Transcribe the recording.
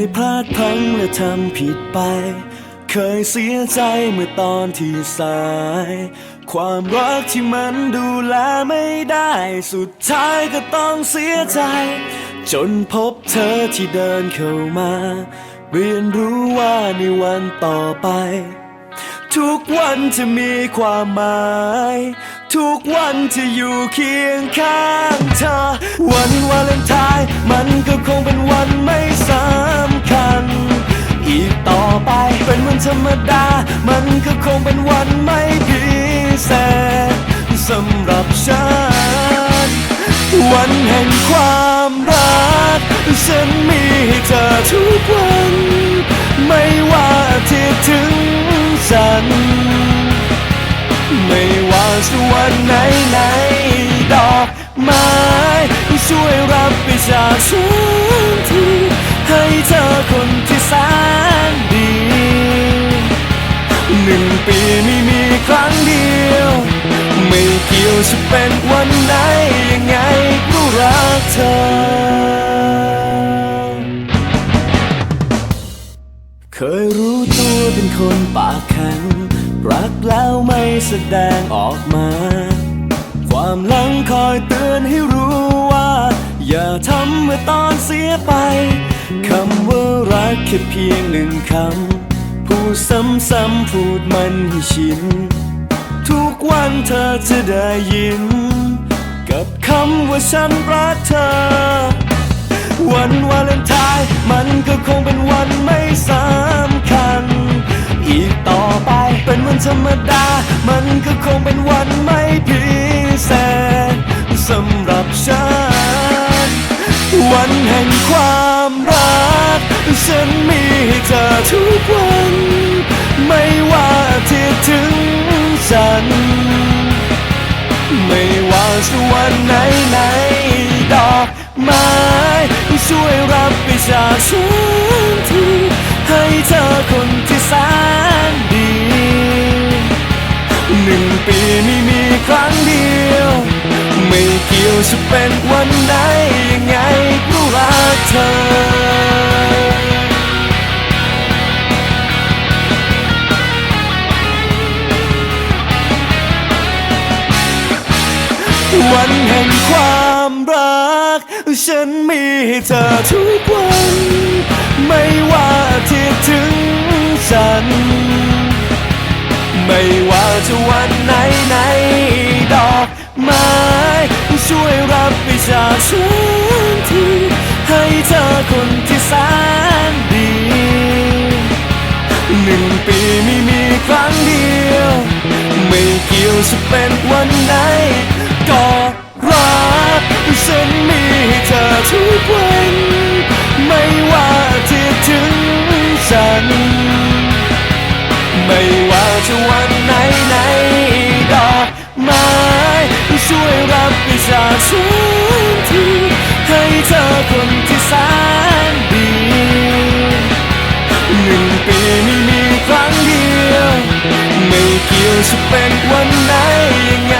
ยพลาดพลั้งและทำผิดไป เคยเสียใจเมื่อตอนที่สาย ความรักที่มันดูแลไม่ได้ สุดท้ายก็ต้องเสียใจ จนพบเธอที่เดินเข้ามา เรียนรู้ว่าในวันต่อไป ทุกวันจะมีความหมายทุกวันจะอยู่เคียงข้างเธอ วันวาเลนไทน์มันก็คงเป็นวันไม่สำคั รรมดา มันก็คงเป็นวันไม่พิเศษสำหรับฉัน วันแห่งความรัก ฉันมีให้เธอทุกวัน ไม่ว่าทิตย์ถึงจัน ไม่ว่าจะวันไหนไหนดอกไม้ช่วยรับไปจากฉัน จะเป็นวันไหนยังไงก็รักเธอ เคยรู้ตัวเป็นคนปากแข็ง รักแล้วไม่แสดงออกมา ความหลังคอยเตือนให้รู้ว่า อย่าทำเมื่อตอนเสียไป คำว่ารักแค่เพียงหนึ่งคำ พูดซ้ำๆพูดมันให้ชิน ทุกวันเธอจะได้ยิน กับคำว่าฉันรักเธอ วันวาเลนไทน์มันก็คงเป็นวันไม่สำคัญ อีกต่อไปเป็นวันธรรมดา มันก็คงเป็นวันไม่พิเศษสำหรับฉัน วันแห่งความรัก ฉันมีให้เธอทุกวัน ไม่ว่าทิตย์ถึงจันทร์ ไม่ว่าจะวันไหนไหนดอกไม้ช่วยรับไปจากฉันทีให้เธอคนที่แสนดีหนึ่งปีไม่มีครั้งเดียว ไม่เกี่ยวจะเป็นวันไหนยังไงก็รักเธอ วันแห่งความรัก ฉันมีให้เธอทุกวัน ไม่ว่าทิตย์ถึงจัน ไม่ว่าจะวันไหนไหนดอกไม้ช่วยรับไปจากฉันทีให้เธอคนที่แสนดีหนึ่งปีไม่มีครั้งเดียว ไม่เกี่ยวจะเป็นวันไหน จะวันไหนไหนดอกไม้ช่วยรับไปจากฉันทีให้เธอคนที่แสนดีหนึ่งปีไม่มีครั้งเดียว ไม่เกี่ยวจะเป็นวันไหนยังไง